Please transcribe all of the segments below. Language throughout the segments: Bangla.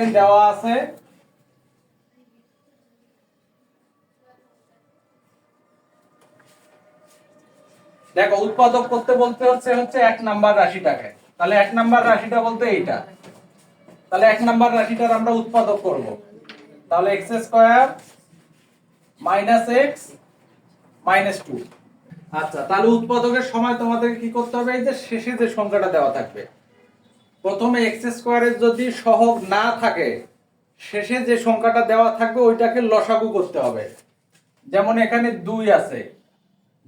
দেখবেন দেওয়া আছে। দেখো, উৎপাদক করতে বলতে হচ্ছে হচ্ছে এক নাম্বার রাশিটাকে। তাহলে এক নাম্বার রাশিটা বলতে এইটা। তাহলে এক নাম্বার রাশিটার আমরা উৎপাদক করব। তাহলে x square minus x minus two আচ্ছা তাহলে উৎপাদকের সময় তোমাদের কি করতে হবে? এই যে শেষে যে সংখ্যাটা দেওয়া থাকবে। প্রথমে এক্স স্কোয়ারের যদি সহগ না থাকে, শেষে যে সংখ্যাটা দেওয়া থাকবে ওইটাকে লসাগু করতে হবে। যেমন এখানে দুই আছে।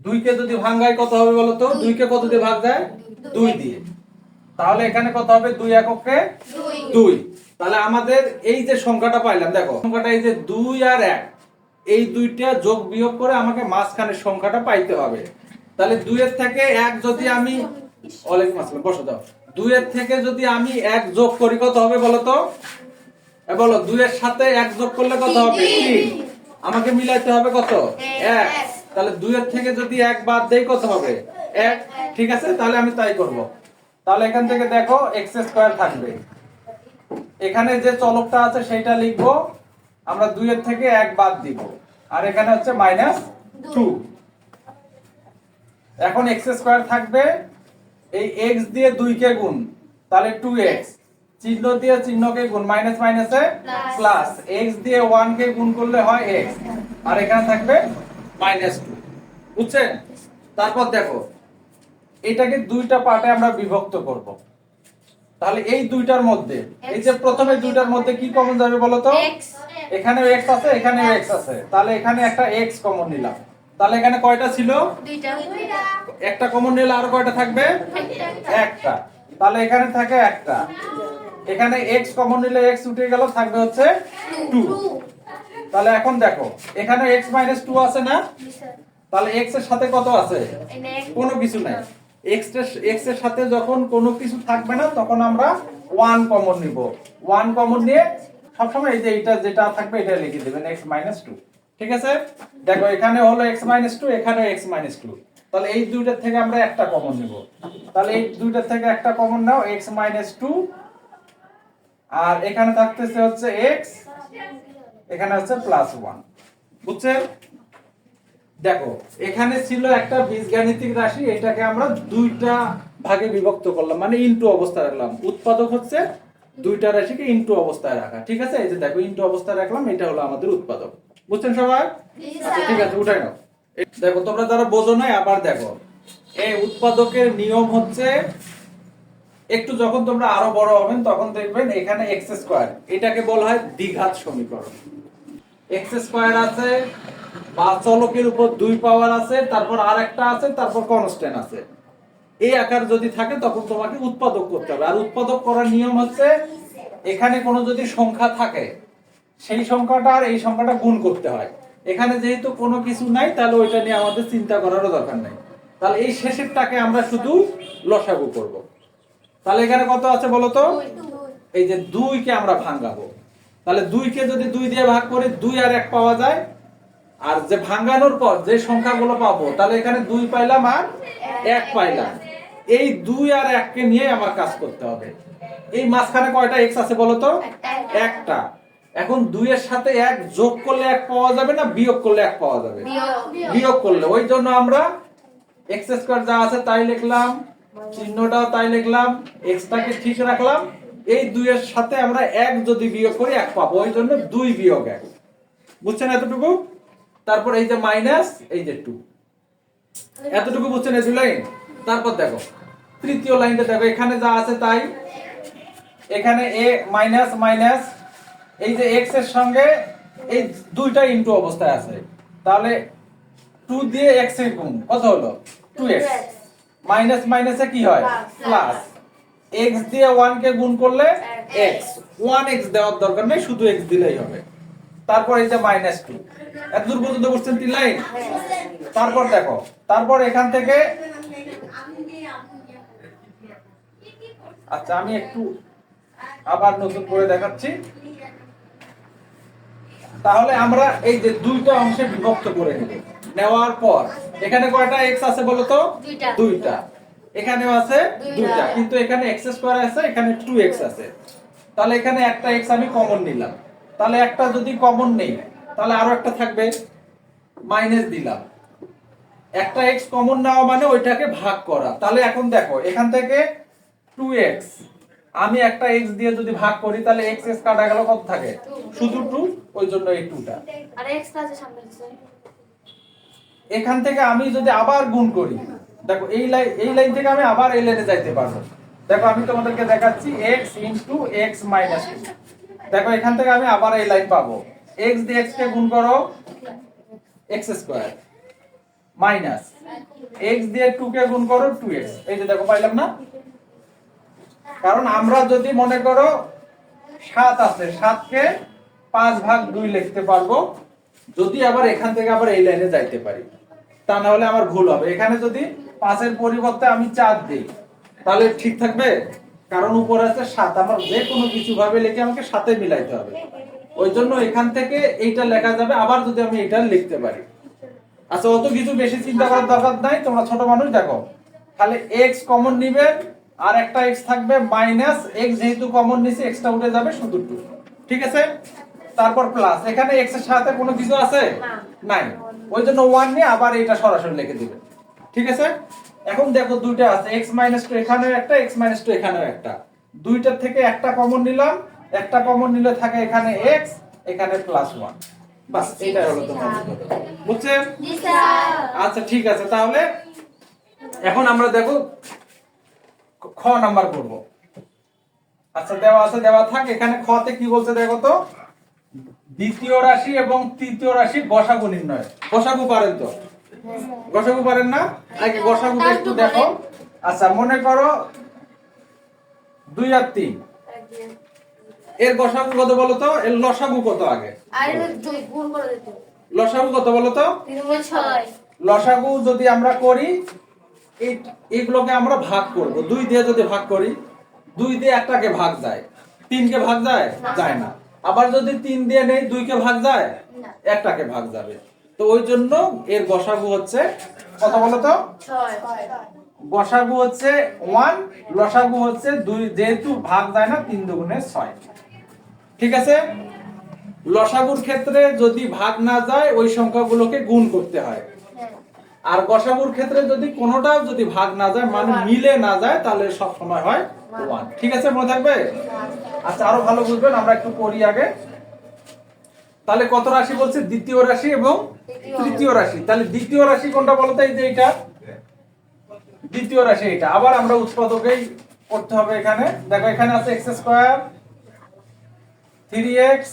দুইকে যদি ভাঙ্গায় কত হবে বলো তো? দুইকে কত দিয়ে ভাগ দেয় দুই দিয়ে। তাহলে এখানে কত হবে? দুই এককে দুই। তাহলে আমাদের এই যে সংখ্যাটা পাইলাম, দেখো, সংখ্যাটা এই যে দুই আর এক, এই দুইটা যোগ বিয়োগ করে আমাকে মাঝখানের সংখ্যাটা পাইতে হবে। তাহলে দুইয়ের থেকে এক যদি আমি অলেক আসসালাম বসো দাও দুইয়ের থেকে যদি আমি এক যোগ করি কত হবে বলো তো? বলো দুইয়ের সাথে এক যোগ করলে কত হবে? তিন। আমাকে মিলাইতে হবে কত? এক। তাহলে দুইয়ের থেকে যদি এক বাদ দেই কত হবে? এক। ঠিক আছে? তাহলে আমি তাই করব। তাহলে এখান থেকে দেখো এক্স স্কোয়ার থাকবে। এখানে যে চলকটা আছে সেটা লিখব। আমরা দুইয়ের থেকে এক বাদ দিব। আর এখানে হচ্ছে মাইনাস টু এখন এক্স স্কোয়ার থাকবে এই এক্স দিয়ে দুইকে গুণ তাহলে টু এক্স চিহ্ন দিয়ে চিহ্নকে গুণ মাইনাস মাইনাসে প্লাস এক্স দিয়ে ওয়ান কে গুণ করলে হয় এক্স আর এখানে থাকবে মাইনাস টু বুঝছেন? তারপর দেখো এটাকে দুইটা পার্টে আমরা বিভক্ত করব। তাহলে এই দুইটার মধ্যে এই যে প্রথমে দুইটার মধ্যে কি কমন যাবে বলো তো? এখানে এক্স আছে এখানে এক্স আছে। তাহলে এখানে একটা এক্স কমন নিলাম। তাহলে এখানে কয়টা ছিল? একটা কমন নিলে আরও কয়টা থাকবে? একটা। তাহলে এখানে থাকে একটা। এখানে এক্স কমন নিলে এক্স উঠে গেল থাকবে হচ্ছে টু তাহলে এখন দেখো এখানে এক্স মাইনাস টু আছে না? তাহলে এক্সের সাথে কত আছে? কোনো কিছু নাই। এক্সের এক্সের সাথে যখন কোনো কিছু থাকবে না তখন আমরা ওয়ান কমন নিব। ওয়ান কমন নিয়ে সবসময় এই যে এটা যেটা থাকবে এটা লিখে দেবেন এক্স মাইনাস টু ঠিক আছে? দেখো, এখানে হলো এক্স মাইনাস টু এখানে এক্স মাইনাস টু তাহলে এই দুইটার থেকে আমরা একটা কমন নিব। তাহলে এই দুইটার থেকে একটা কমন নাও এক্স মাইনাস টু আর এখানে থাকতেছে হচ্ছে এক্স এখানে হচ্ছে প্লাস ওয়ান বুঝছেন দেখো, এখানে ছিল একটা বীজগাণিতিক রাশি, এটাকে আমরা দুইটা ভাগে বিভক্ত করলাম। মানে ইনটু অবস্থায় রাখলাম। উৎপাদক হচ্ছে দুইটা রাশিকে ইনটু অবস্থায় রাখা। ঠিক আছে? এই যে দেখো ইনটু অবস্থায় রাখলাম, এটা হলো আমাদের উৎপাদক। বুঝছেন সবাই? আচ্ছা ঠিক আছে উঠাই নাও। দেখো তোমরা যারা বোঝো নাই আবার দেখো। এই উৎপাদকের নিয়ম হচ্ছে একটু যখন তোমরা আরও বড় হবেন তখন দেখবেন এখানে এক্স স্কোয়ার এটাকে বলা হয় দ্বিঘাত সমীকরণ। এক্স স্কোয়ার আছে বা চলকের উপর দুই পাওয়ার আছে তারপর আর একটা আছে তারপর কনস্ট্যান্ট আছে। এই আকার যদি থাকে তখন তোমাকে উৎপাদক করতে হবে। আর উৎপাদক করার নিয়ম হচ্ছে এখানে কোনো যদি সংখ্যা থাকে সেই সংখ্যাটা আর এই সংখ্যাটা গুণ করতে হয়। এখানে যেহেতু কোনো কিছু নাই তাহলে ওইটা নিয়ে আমাদের চিন্তা করারও দরকার নাই। তাহলে এই শেষেরটাকে আমরা শুধু লসাগু করব। তাহলে এখানে কত আছে বলো তো এই যে দুইকে আমরা ভাঙাবো। তাহলে দুইকে যদি দুই দিয়ে ভাগ করি দুই আর এক পাওয়া যায়। আর যে ভাঙানোর পর যে সংখ্যাগুলো পাবো তাহলে এখানে দুই পাইলাম আর এক পাইলাম। এই দুই আর এককে নিয়ে আমার কাজ করতে হবে। এই মাঝখানে কয়টা এক্স আছে বলো তো একটা। এখন দুইয়ের সাথে এক যোগ করলে এক পাওয়া যাবে না বিয়োগ করলে এক পাওয়া যাবে? বিয়োগ করলে। ওই জন্য আমরা এক্স স্কোয়ার যা আছে তাই লিখলাম চিহ্নটাও তাই লিখলাম এক্সটাকে ঠিক রাখলাম। এই দুইয়ের সাথে আমরা এক যদি বিয়োগ করি এক পাবো। ওই জন্য দুই বিয়োগ এক। বুঝছেন এতটুকু? তারপর এই যে মাইনাস এই যে টু এতটুকু বুঝছেন এই লাইন? তারপর দেখো তৃতীয় লাইনটা দেখো। এখানে যা আছে তাই? এখানে এ মাইনাস মাইনাস এই যে এক্সের সঙ্গে এই দুইটা ইনটু অবস্থায় আছে তাহলে টু দিয়ে এক্সের গুণ কত হলো? টু এক্স মাইনাস মাইনাসে কি হয়? প্লাস এক্স দিয়ে ওয়ান কে গুণ করলে এক্স ওয়ান এক্স দেওয়ার দরকার নেই শুধু এক্স দিলেই হবে। তারপর এই যে মাইনাস টু এত দূর পর্যন্ত বুঝছেন তিন লাইন তারপর দেখো তারপর এখান থেকে আচ্ছা আমি একটু আবার নতুন করে দেখাচ্ছি। তাহলে আমরা এই যে দুইটা অংশে বিভক্ত করে নেব। নেওয়ার পর এখানে কয়টা এক্স আছে বলো তো দুইটা। এখানেও আছে। দুইটা। কিন্তু এখানে এক্স স্কোয়ার আছে এখানে টু এক্স আছে। তাহলে এখানে একটা এক্স আমি কমন নিলাম। তাহলে একটা যদি কমন নেই তাহলে আরও একটা থাকবে। মাইনাস দিলাম। একটা এক্স কমন নেওয়া মানে ওইটাকে ভাগ করা। তাহলে এখন দেখো এখান থেকে টু এক্স আমি একটা এক্স দিয়ে যদি ভাগ করি তাহলে এক্স এক্স কাটা গেল কত থাকে? শুধু টু ওই জন্য এই টুটা আর এক্সট্রা আছে সামনে এখান থেকে আমি যদি আবার গুণ করি দেখো এই লাইন এই লাইন থেকে আমি আবার এই লাইনে যাইতে পারব। দেখো আমি তোমাদেরকে দেখাচ্ছি x ইনটু x মাইনাস দেখো এখান থেকে আমি আবার এই লাইন পাবো। X দিয়ে x কে গুণ করো x স্কয়ার মাইনাস x দিয়ে 2 কে গুণ করো 2x এই যে দেখো পাইলাম না? কারণ আমরা যদি মনে করো সাত আছে 7 কে 5 ভাগ দুই লিখতে পারব, যদি আবার এখান থেকে আবার এই লাইনে যাইতে পারি, তা না হলে আমার ভুল হবে। এখানে যদি পাঁচের পরিবর্তে আমি চার দিই, তাহলে ঠিক থাকবে? কারণ উপরে আছে সাত, আমার যে কোনো কিছু ভাবে লিখে আমাকে সাথে মিলাইতে হবে। ওই জন্য এখান থেকে এইটা লেখা যাবে, আবার যদি আমি এটা লিখতে পারি। আচ্ছা অত কিছু বেশি চিন্তা করার দরকার নাই, তোমরা ছোট মানুষ দেখো। তাহলে এক্স কমন নিবেন আর একটা এক্স থাকবে মাইনাস এক্স যেহেতু কমন নিছে এক্সটা উঠে যাবে শুধু টু ঠিক আছে? তারপর প্লাস এখানে এক্সের সাথে কোনো কিছু আছে? না। নাই। ওই জন্য ওয়ান নিয়ে আবার এটা সরাসরি লিখে দিবে। ঠিক আছে? এখন দেখো দুইটা আছে। এক্স মাইনাস টু এখানেও একটা এক্স মাইনাস টু এখানেও একটা। দুইটার থেকে একটা কমন নিলাম। একটা কমন নিলে থাকে এখানে এক্স এখানে প্লাস ওয়ান বাস এটাই হলো তোমার বুঝছেন? জি স্যার। আচ্ছা ঠিক আছে। তাহলে এখন আমরা দেখো খ- খ নাম্বার করব। আচ্ছা দেওয়া আছে দেওয়া থাক। এখানে খতে কি বলছে দেখো তো? দ্বিতীয় রাশি এবং তৃতীয় রাশি গসাগু নির্ণয়। গসাগু পারেন তো? গসাগু পারেন না? আগে গসাগুটা একটু দেখো। আচ্ছা মনে করো দুই আর তিন। এর গসাগু কত বলো তো? এর লসাগু কত আগে? লসাগু কত বলো তো? লসাগু যদি আমরা করি এই এগুলোকে আমরা ভাগ করব। দুই দিয়ে যদি ভাগ করি দুই দিয়ে একটাকে ভাগ যায়। তিনকে ভাগ যায়? যায় না। আবার যদি তিন দিয়ে নেই দুইকে ভাগ যায়? একটাকে ভাগ যাবে। তো ওই জন্য এর গসাগু হচ্ছে কত বলো তো? গসাগু হচ্ছে ওয়ান লসাগু হচ্ছে দুই যেহেতু ভাগ যায় না তিন দুগুণে ছয়। ঠিক আছে? লসাগুর ক্ষেত্রে যদি ভাগ না যায় ওই সংখ্যাগুলোকে গুণ করতে হ্যাঁ। আর গসাগুর ক্ষেত্রে যদি কোনোটাও যদি ভাগ না যায় মানে মিলে না যায় তাহলে সব সময় হয় ওয়ান ঠিক আছে মনে থাকবে? আচ্ছা আরও ভালো বুঝবেন আমরা একটু করি আগে। তাহলে কত রাশি বলছে? দ্বিতীয় রাশি এবং তৃতীয়। রাশি। তাহলে দ্বিতীয় রাশি কোনটা বলতো এই যে এটা দ্বিতীয় রাশি এটা। আবার আমরা উৎপাদকেই করতে হবে এখানে। দেখো এখানে আছে x square three x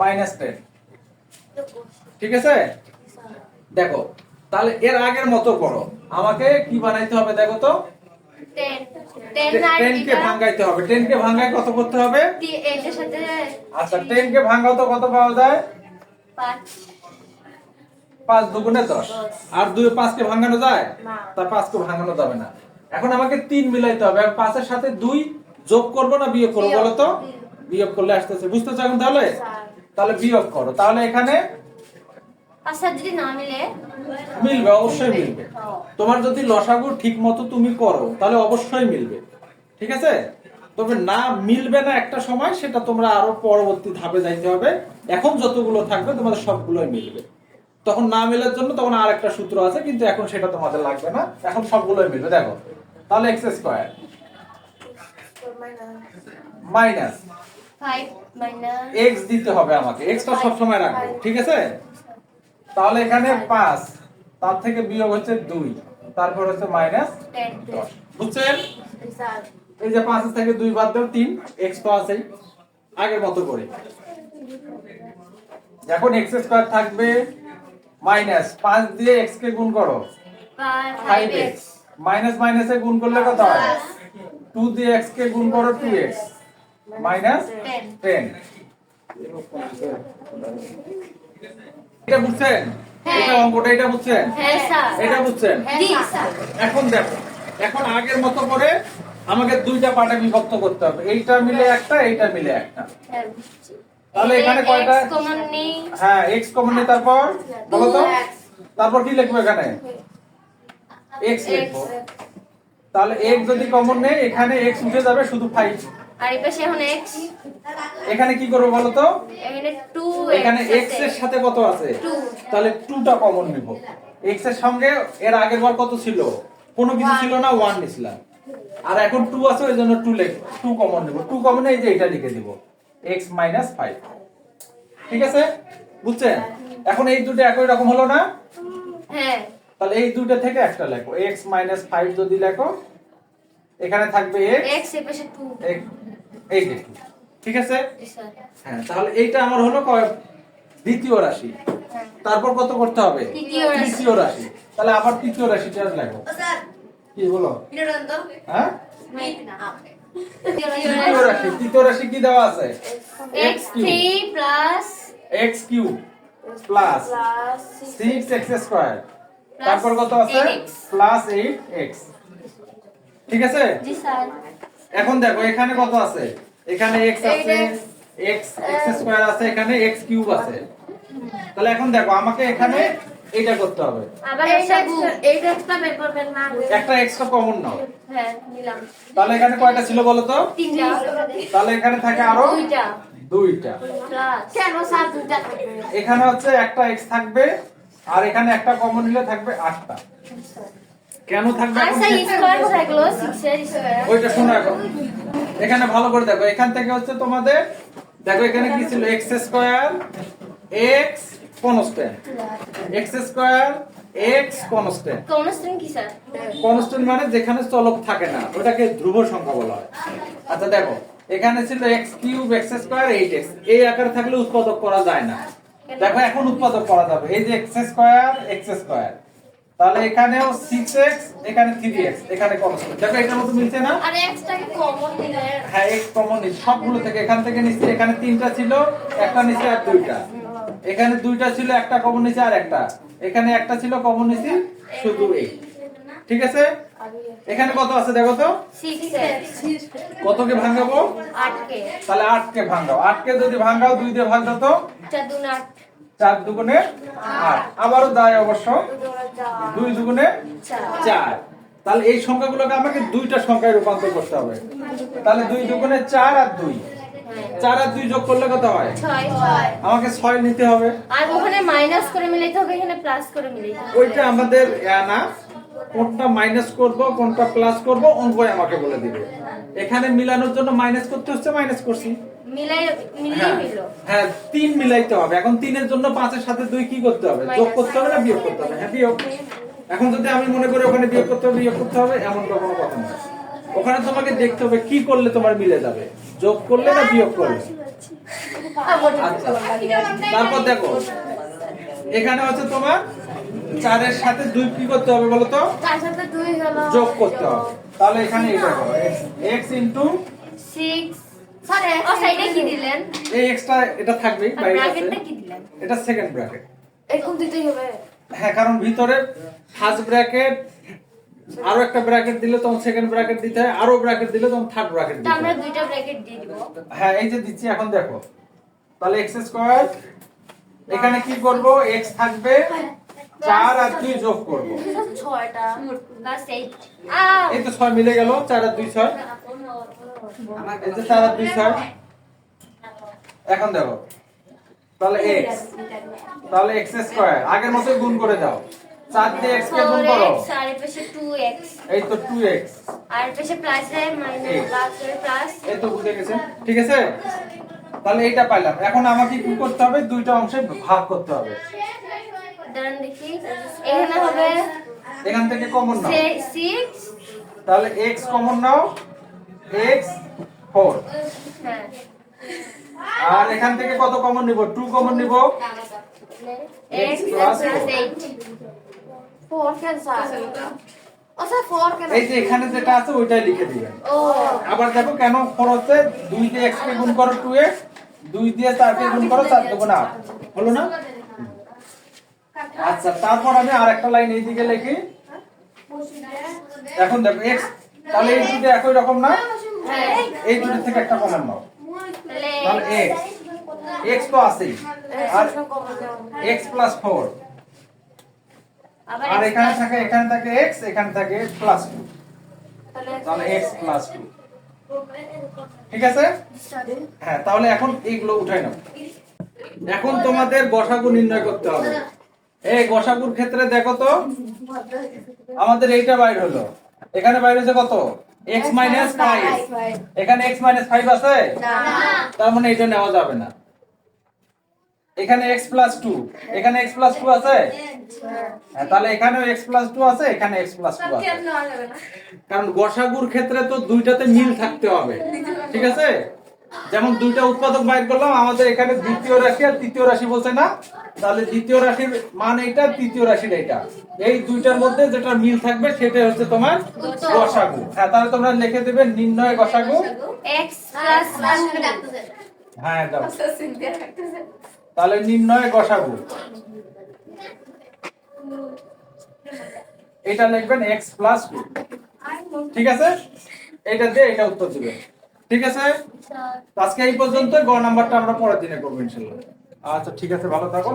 minus ten ঠিক আছে? দেখো তাহলে এর আগের মতো করো। আমাকে কি বানাইতে হবে দেখো তো? ভাঙাইতে হবে। ভাঙায় কত করতে হবে? আচ্ছা ভাঙাও তো কত পাওয়া যায়? পাঁচ। পাঁচ দুগুণে দশ। আর দুই পাঁচকে ভাঙানো যায়? পাঁচকে ভাঙানো যাবে না। এখন আমাকে তিন মিলাইতে হবে। আর পাঁচের সাথে দুই যোগ করব না বিয়োগ করব। বলো তো? বিয়োগ। করলে আসতেছে। বুঝতেছো এখন তাহলে? তাহলে বিয়োগ করো। তাহলে এখানে যদি না মিলে? মিলবে অবশ্যই মিলবে। তোমার যদি লসাগু ঠিক মতো তুমি করো তাহলে অবশ্যই মিলবে। ঠিক আছে? তবে না মিলবে না একটা সময় সেটা তোমরা আরও পরবর্তী ধাপে যাইতে হবে। এখন যতগুলো থাকবে তোমাদের সবগুলোই মিলবে। তখন না মেলার জন্য তখন আর একটা সূত্র আছে কিন্তু এখন সেটা তোমাদের লাগবে না। এখন সবগুলোই মিলবে দেখো। তাহলে এক্স স্কোয়ার। মাইনাস এক্স দিতে হবে আমাকে। এক্সটা সবসময় রাখব ঠিক আছে? তাহলে এখানে পাঁচ। তার থেকে বিয়োগ হচ্ছে দুই তারপর হচ্ছে মাইনাস দশ। বুঝছেন? এই যে পাঁচ থেকে দুই বাদ দাও তিন এক্স তো আছেই। আগের মতো করে। এখন এক্স স্কোয়ার থাকবে মাইনাস পাঁচ দিয়ে এক্স কে গুণ করো। ফাইভ এক্স মাইনাস মাইনাসে গুণ করলে কত হয়? টু দিয়ে এক্স কে গুণ করো টু এক্স মাইনাস টেন। এটা বুঝছেন? হ্যাঁ। এটা অঙ্কটা এটা বুঝছেন? হ্যাঁ স্যার। এটা বুঝছেন? স্যার। এখন দেখো এখন আগের মতো করে আমাকে দুইটা পার্টে বিভক্ত করতে হবে। এইটা মিলে একটা এইটা মিলে একটা। হ্যাঁ তাহলে এখানে কয়টা? কমন নেই। হ্যাঁ এক্স কমন নেই তারপর? বলো তো। তারপর কি লিখব এখানে? এক্স লিখব। তাহলে এক্স যদি কমন নেই এখানে এক্স উঠে যাবে শুধু ফাইভ আর এই পাশে এখন x এখানে কি করব বলো তো? এখানে 2 এখানে x এর সাথে কত আছে? Two. তাহলে 2 টা কমন নিব। X এর সঙ্গে এর আগের বার কত ছিল? কোনো কিছু ছিল না 1 নিছিলাম। আর এখন 2 আছে ওই জন্য 2 লিখ 2 কমন নিব। 2 কমন এই যে এটা লিখে দিব। X 5 ঠিক আছে? বুঝছেন? এখন এই দুটো একই রকম হলো না? হ্যাঁ। তাহলে এই দুটো থেকে একটা লেখো। X 5 যদি লেখো এখানে থাকবে x x এর পাশে 2 এই- এই ঠিক আছে? হ্যাঁ তাহলে এইটা আমার হলো দ্বিতীয় রাশি। তারপর কত করতে হবে? তৃতীয় রাশি। তাহলে আবার তৃতীয় রাশিটা লেখো। কি বলো? হ্যাঁ? তৃতীয় রাশি। তৃতীয় রাশি কি দেওয়া আছে? X 3 plus x cube plus 6x square তারপর কত আছে? 8x প্লাস 8x ঠিক আছে? জি স্যার। এখন দেখো এখানে কত আছে? এখানে x আছে 8x x x স্কয়ার আছে এখানে x কিউব আছে। তাহলে এখন দেখো আমাকে এখানে এইটা করতে হবে। আবার এইটা একটা পেপার পেন না। একটা এক্সট্রা কমন নাও। হ্যাঁ নিলাম। তাহলে এখানে কয়টা ছিল বলো তো? তিনটা। তাহলে এখানে থাকে আরও দুইটা। দুইটা। কেন স্যার দুইটা এখানে হচ্ছে একটা এক্স থাকবে আর এখানে একটা কমন নিলে থাকবে আটটা। কেন থাকবে আর এখন স্যার কি- স্কয়ার কোথায় গেল 6 এর স্কয়ার ওইটা শোনো এখন। এখানে ভালো করে দেখো এখান থেকে হচ্ছে তোমাদের দেখো এখানে কি ছিল? X square x constant x square x constant constant কি স্যার কনস্ট্যান্ট মানে যেখানে চলক থাকে না ওটাকে ধ্রুব সংখ্যা বলা হয়। আচ্ছা দেখো এখানে ছিল x cube x square eight x এই আকারে থাকলে উৎপাদক করা যায় না। দেখো এখন উৎপাদক করা যাবে। এই যে এক্স স্কোয়ার এক্স স্কোয়ার তাহলে এখানেও সিক্স এক্স এখানে থ্রি এক্স এখানে কনস্ট্যান্ট দেখো এটার মতো মিলছে না? আর এক্সটাকে কমন দিলে হ্যাঁ এক্স কমন নিচ্ছি। সবগুলো থেকে এখান থেকে নিচ্ছি। এখানে তিনটা ছিল একটা নিচে আর দুইটা। এখানে দুইটা ছিল একটা কমন নিচে আর একটা। এখানে একটা ছিল কমন নিচে শুধু এই। ঠিক আছে? এখানে কত আছে দেখো তো? 6 কতকে ভাঙাবো? 8 কে তাহলে আটকে ভাঙাও। আটকে যদি ভাঙাও দুই দিয়ে ভাগ দাও তো? 4 দুন 8 চার দুগুণে আট। আবারও দায় অবশ্য দুই দুগুণে চার। তাহলে এই সংখ্যাগুলোকে আমাকে দুইটা সংখ্যায় রূপান্তর করতে হবে। তাহলে দুই দুগুণে চার আর দুই। চার আর দুই যোগ করলে কত হয়? আমাকে ছয় নিতে হবে। আর ওখানে মাইনাস করে মিলাইতে হবে এখানে প্লাস করে মিলাইতে হবে। ওইটা আমাদের না কোনটা মাইনাস করব কোনটা প্লাস করব অঙ্কই আমাকে বলে দিবে। এখানে মিলানোর জন্য মাইনাস করতে হচ্ছে মাইনাস করছি। মিলাই মিলিয়ে হ্যাঁ। হ্যাঁ তিন মিলাইতে হবে। এখন তিনের জন্য পাঁচের সাথে দুই কি করতে হবে? যোগ করতে হবে না বিয়োগ করতে হবে? হ্যাঁ বিয়োগ। এখন যদি আমি মনে করি ওখানে বিয়োগ করতে হবে বিয়োগ করতে হবে এমন কোনো কথা না ওখানে তোমাকে দেখতে হবে কি করলে তোমার মিলে যাবে। যোগ করলে না বিয়োগ করলে? আচ্ছা। তারপর দেখো এখানে হচ্ছে তোমার চারের সাথে দুই কি করতে হবে বলো তো? তার সাথে দুই হলো যোগ করতে হবে। তাহলে এখানে এটা করো এক্স ইন্টু 6 স্যার ও সাইডে কি দিলেন? এই এক্সট্রা এটা থাকবে বাইরে ব্র্যাকেটটা কি দিলেন? এটা সেকেন্ড ব্র্যাকেট এরকম দিতেই হবে। হ্যাঁ কারণ ভিতরে ফার্স্ট ব্র্যাকেট আরও একটা ব্র্যাকেট দিলে তখন সেকেন্ড ব্র্যাকেট দিতে হয় আরও ব্র্যাকেট দিলে তখন থার্ড ব্র্যাকেট দিতে আমরা দুইটা ব্র্যাকেট দিয়ে দিব। হ্যাঁ এই যে দিচ্ছি এখন দেখো। তাহলে x স্কয়ার এখানে কি করব? এক্স থাকবে চার আর দুই যোগ করব। 6টা এই তো 6 মিলে গেল চার আর 2 6 এখন দেখো তাহলে এক্স তাহলে এক্স স্কয়ার আগের মতো গুণ করে দাও। চার দিয়ে এক্স কে গুণ করো। এই তো আর প্লাস প্লাস এই তো বুঝে গেছে। ঠিক আছে? তাহলে এইটা পাইলাম। এখন আমাকে কি করতে হবে? দুইটা অংশে ভাগ করতে হবে। এখান থেকে কমন নাও। তাহলে কমন নাও। 4 হ্যাঁ আর এখান থেকে কত কমন নিব? 2 কমন নিব? X plus plus four। 8 four কেন স্যার ও স্যার ফোর কেন এই যে এখানে যেটা আছে ওইটাই লিখে দিবেন। আবার দেখো কেন 4 হচ্ছে? 2 দিয়ে x কে গুণ করো 2x 2 দিয়ে 4 কে গুণ করো 4 দুগুণ 8 হলো না? আচ্ছা তারপর আমি আরেকটা লাইন এইদিকে লিখি। এখন দেখো x তাহলে এই দুটো একই রকম না? এই দুটো থেকে একটা কমন নাও। তাহলে x x তো আছেই। আর x প্লাস 4 আবার আর এখানে থাকে এখানে থাকে x, এখানে থাকে প্লাস 2 তাহলে x প্লাস 2 ঠিক আছে? হ্যাঁ তাহলে এখন এইগুলো উঠাই নাও। এখন তোমাদের গসাগু নির্ণয় করতে হবে। এই গসাগুর ক্ষেত্রে দেখো তো, আমাদের এইটা বাইর হলো। এখানে বাইরে যে কত? X মাইনাস ফাইভ এখানে x মাইনাস ফাইভ আছে? তার মানে এটা নেওয়া যাবে না। এখানে x প্লাস টু এখানে x প্লাস টু আছে? হ্যাঁ, তাহলে এখানেও x প্লাস টু আছে এখানে x প্লাস টু আছে। কারণ গসাগুর ক্ষেত্রে তো দুইটাতে মিল থাকতে হবে। ঠিক আছে? যেমন দুইটা উৎপাদক বাইর করলাম আমাদের এখানে দ্বিতীয় রাশি আর তৃতীয় রাশি বলছে না? তাহলে দ্বিতীয় রাশির মান এইটা তৃতীয় রাশির এইটা। এই দুইটার মধ্যে যেটা মিল থাকবে সেটা হচ্ছে তোমার গসাগু। হ্যাঁ তাহলে তোমরা লিখে দেবে নির্ণয় গসাগু। এক্স প্লাস হ্যাঁ দাও তাহলে নির্ণয় গসাগু। এটা লিখবেন x প্লাস টু ঠিক আছে? এটা দিয়ে এটা উত্তর দিবেন ঠিক আছে? আজকে এই পর্যন্ত গ নাম্বারটা আমরা পরের দিনে করব ইনশাল্লাহ। আচ্ছা ঠিক আছে ভালো থাকো।